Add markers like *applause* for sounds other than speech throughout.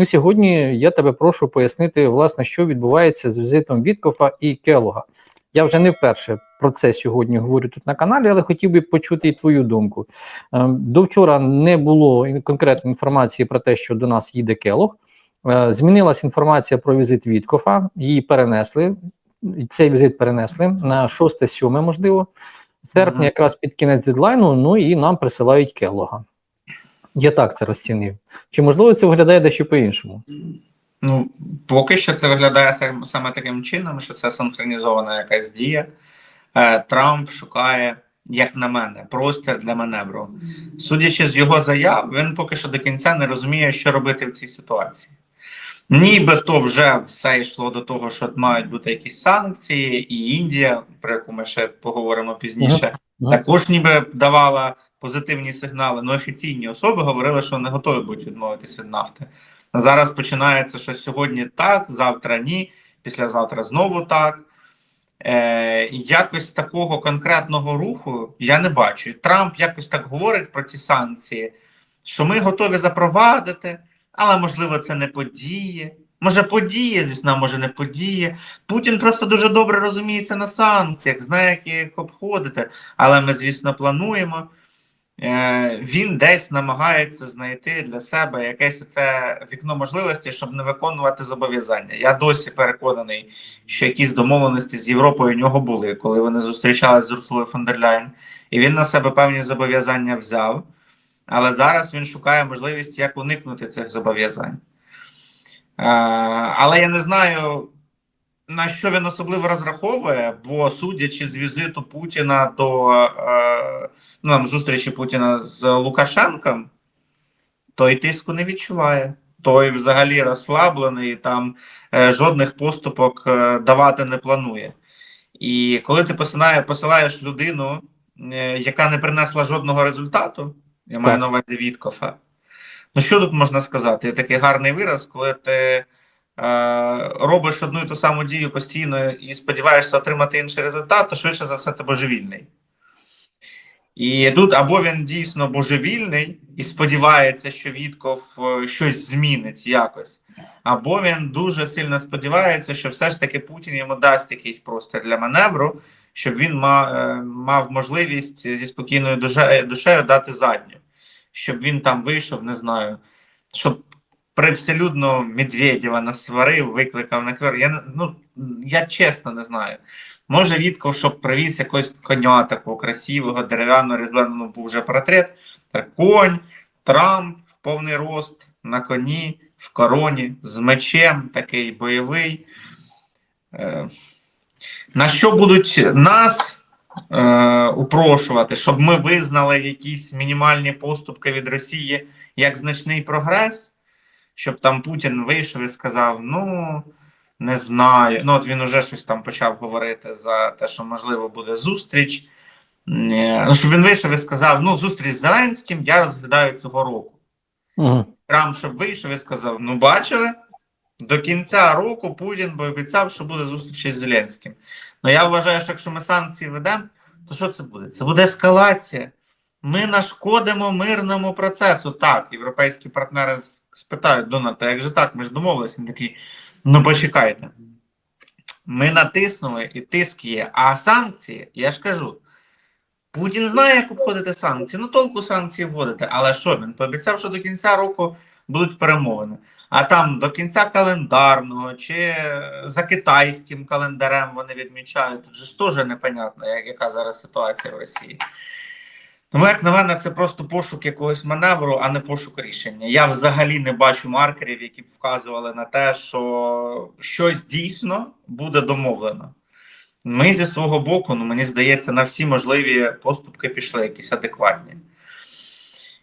Ну, сьогодні я тебе прошу пояснити, власне, що відбувається з візитом Віткофа і Келога. Я вже не вперше про це сьогодні говорю тут на каналі, але хотів би почути і твою думку. Ем, До вчора не було конкретної інформації про те, що до нас їде Келог. Е, Змінилась інформація про візит Віткофа, її перенесли. Цей візит перенесли на 6-7, можливо, серпня, якраз під кінець дедлайну. Ну і нам присилають Келога. Я так це розцінив. Чи можливо це виглядає дещо по-іншому? Ну, поки що це виглядає саме таким чином, що це синхронізована якась дія. Е, Трамп шукає, як на мене, простір для маневру. Судячи з його заяв, він поки що до кінця не розуміє, що робити в цій ситуації. Нібито вже все йшло до того, що мають бути якісь санкції, і Індія, про яку ми ще поговоримо пізніше, також ніби давала позитивні сигнали. Ну, офіційні особи говорили, що не готові будуть відмовитись від нафти. А зараз починається, що сьогодні так, завтра ні, післязавтра знову так. Е, якось такого конкретного руху я не бачу. Трамп якось так говорить про ці санкції, що ми готові запровадити, але можливо це не подіє. Може подіє, звісно, може не подіє. Путін просто дуже добре розуміється на санкціях, знає, як їх обходити. Але ми, звісно, плануємо. Е, Він десь намагається знайти для себе якесь оце вікно можливості, щоб не виконувати зобов'язання. Я досі переконаний, що якісь домовленості з Європою у нього були, коли вони зустрічалися з Урсулою фон дер і він на себе певні зобов'язання взяв. Але зараз він шукає можливість, як уникнути цих зобов'язань. Е, Але я не знаю, на що він особливо розраховує, бо судячи з візиту Путіна до е, ну, зустрічі Путіна з Лукашенком, той тиску не відчуває. Той взагалі розслаблений, там е, жодних поступок е, давати не планує. І коли ти посилає, посилаєш людину, е, яка не принесла жодного результату, я маю Так. на увазі Віткофа, ну що тут можна сказати? Такий гарний вираз, коли ти робиш одну і ту саму дію постійно і сподіваєшся отримати інший результат, то швидше за все ти божевільний. І тут або він дійсно божевільний і сподівається, що Вітков е, щось змінить якось, або він дуже сильно сподівається, що все ж таки Путін йому дасть якийсь простір для маневру, щоб він е, мав можливість зі спокійною душею дати задню, щоб він там вийшов, не знаю, щоб привселюдно Медведєва насварив, викликав на квер. Я ну я чесно не знаю. Може, Вітков, щоб привіз якогось коня такого красивого, дерев'яного різьбленого був вже портрет. Конь, Трамп в повний рост на коні, в короні, з мечем, такий бойовий. Е, на що будуть нас е, упрошувати, щоб ми визнали якісь мінімальні поступки від Росії як значний прогрес, щоб там Путін вийшов і сказав: ну. Не знаю. Ну, от він уже щось там почав говорити за те, що можливо буде зустріч. Ну, щоб він вийшов і сказав: ну, зустріч з Зеленським я розглядаю цього року. Угу. Трамп щоб вийшов і сказав: ну, бачили, до кінця року Путін би обіцяв, що буде зустріч із Зеленським. Ну, я вважаю, що якщо ми санкції ведемо, то що це буде? Це буде ескалація. Ми нашкодимо мирному процесу. Так, європейські партнери с- спитають Дональда, як же так? Ми ж домовилися. Він такий. Ну, почекайте. Ми натиснули і тиск є. А санкції, я ж кажу, Путін знає, як обходити санкції. Ну, толку санкції вводити. Але що він пообіцяв, що до кінця року будуть перемовини. А там до кінця календарного чи за китайським календарем вони відмічають. Тут же ж теж непонятно, яка зараз ситуація в Росії. Тому, як на мене, це просто пошук якогось маневру, а не пошук рішення. Я взагалі не бачу маркерів, які б вказували на те, що щось дійсно буде домовлено. Ми зі свого боку, ну мені здається, на всі можливі поступки пішли, якісь адекватні.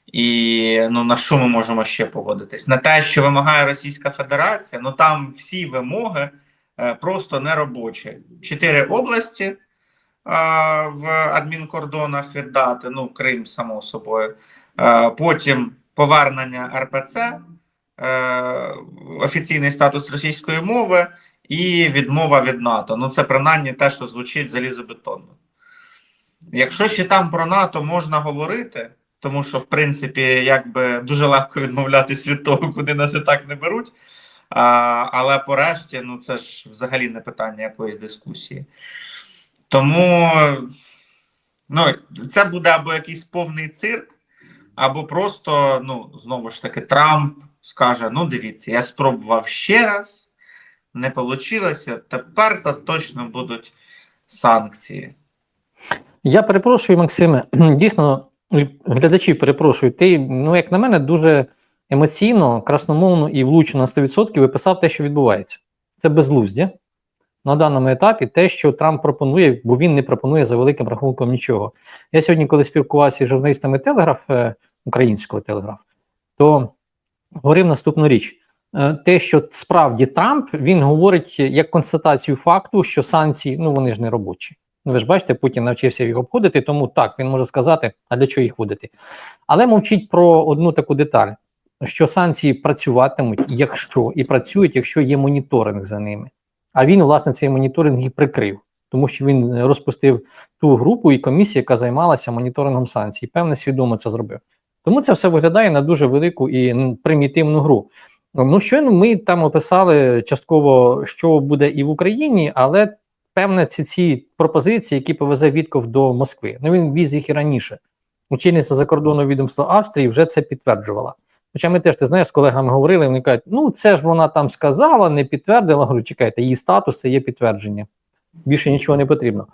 І ну на що ми можемо ще погодитись? На те, що вимагає Російська Федерація, ну там всі вимоги е, просто не робочі. Чотири області в адмінкордонах віддати, ну, Крим, само собою. Потім повернення РПЦ, е, офіційний статус російської мови і відмова від НАТО. Ну, це принаймні те, що звучить залізобетонно. Якщо ще там про НАТО можна говорити, тому що, в принципі, якби дуже легко відмовлятись від того, куди нас і так не беруть. А, але порешті, ну це ж взагалі не питання якоїсь дискусії. Тому ну, це буде або якийсь повний цирк, або просто, ну, знову ж таки, Трамп скаже: ну, дивіться, я спробував ще раз, не вийшло, тепер то точно будуть санкції. Я перепрошую, Максиме. *clears throat* Дійсно, глядачі перепрошую. Ти, ну, як на мене, дуже емоційно, красномовно і влучно на 100% виписав те, що відбувається. Це безглуздя на даному етапі, те, що Трамп пропонує, бо він не пропонує за великим рахунком нічого. Я сьогодні, коли спілкувався з журналістами Телеграф, е, українського телеграф, то говорив наступну річ. Е, Те, що справді Трамп він говорить як констатацію факту, що санкції ну вони ж не робочі. Ну, ви ж бачите, Путін навчився їх обходити, тому так він може сказати, а для чого їх вводити. Але мовчить про одну таку деталь: що санкції працюватимуть, якщо і працюють, якщо є моніторинг за ними. А він, власне, цей моніторинг і прикрив, тому що він розпустив ту групу і комісію, яка займалася моніторингом санкцій. Певне, свідомо це зробив. Тому це все виглядає на дуже велику і примітивну гру. Ну, щойно ми там описали частково, що буде і в Україні, але певне ці, ці пропозиції, які повезе Вітков до Москви. Ну він віз їх і раніше. Очільниця закордонного відомства Австрії вже це підтверджувала. Хоча ми теж ти знаєш, з колегами говорили, вони кажуть, ну це ж вона там сказала, не підтвердила. Говорю, чекайте, її статус це є підтвердження. Більше нічого не потрібно.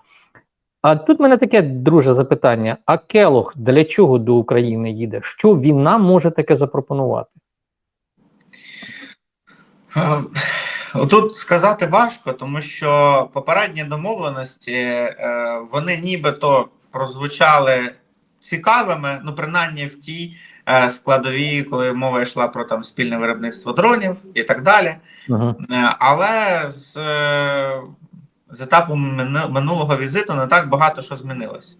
А тут в мене таке друже запитання: а Келох для чого до України їде? Що він нам може таке запропонувати? Е, Отут сказати важко, тому що попередні домовленості е, вони нібито прозвучали цікавими, ну принаймні в тій е, складовій, коли мова йшла про там спільне виробництво дронів і так далі. Угу. Е, Але з, е, з етапу минулого візиту не так багато що змінилося.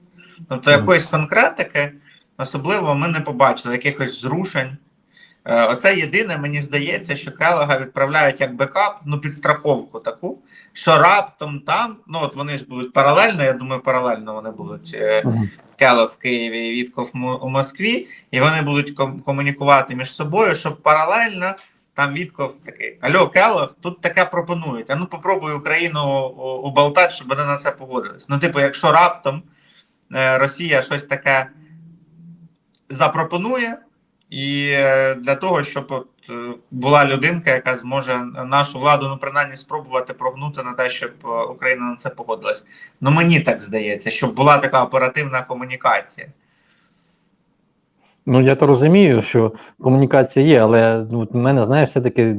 Тобто, якоїсь конкретики особливо ми не побачили, якихось зрушень. Е, Оце єдине, мені здається, що Келега відправляють як бекап, ну підстраховку таку, що раптом там, ну от вони ж будуть паралельно, я думаю, паралельно вони будуть е. Келог в Києві і Вітков у Москві, і вони будуть ком- комунікувати між собою, щоб паралельно там Вітков такий: Альо, Келог, тут таке пропонують. А ну попробуй Україну уболтати, щоб вони на це погодились. Ну, типу, якщо раптом е, Росія щось таке запропонує, і е, для того, щоб от е, була людинка, яка зможе нашу владу, ну принаймні спробувати прогнути на те, щоб е, Україна на це погодилась. Ну мені так здається, щоб була така оперативна комунікація. Ну я то розумію, що комунікація є, але ну, в мене, знаєш, все-таки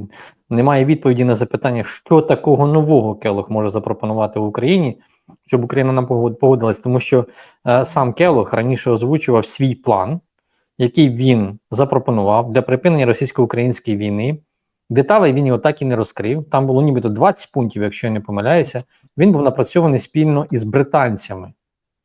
немає відповіді на запитання, що такого нового Келох може запропонувати в Україні, щоб Україна нам погод- погодилась, тому що е, сам Келох раніше озвучував свій план, який він запропонував для припинення російсько-української війни. Деталей він його так і не розкрив. Там було нібито 20 пунктів, якщо я не помиляюся. Він був напрацьований спільно із британцями.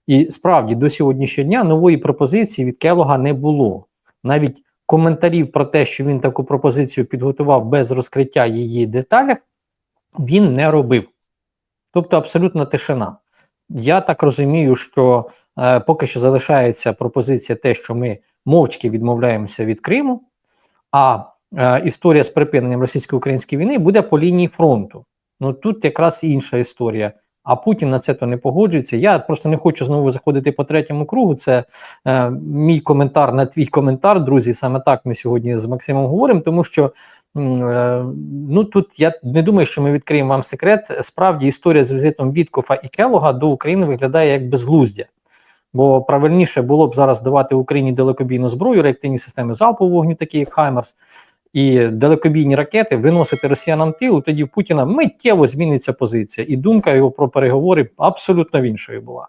І справді до сьогоднішнього дня нової пропозиції від Келога не було. Навіть коментарів про те, що він таку пропозицію підготував без розкриття її деталях, він не робив. Тобто абсолютна тишина. Я так розумію, що е, поки що залишається пропозиція те, що ми мовчки відмовляємося від Криму, а е, історія з припиненням російсько-української війни буде по лінії фронту. Ну тут якраз інша історія. А Путін на це то не погоджується. Я просто не хочу знову заходити по третьому кругу. Це е, мій коментар на твій коментар, друзі. Саме так ми сьогодні з Максимом говоримо, тому що е, ну тут я не думаю, що ми відкриємо вам секрет. Справді історія з візитом Віткофа і Келога до України виглядає як безглуздя. Бо правильніше було б зараз давати Україні далекобійну зброю, реактивні системи залпового вогню, такі як Хаймерс, і далекобійні ракети виносити росіянам тилу, тоді в Путіна миттєво зміниться позиція, і думка його про переговори абсолютно в іншою була.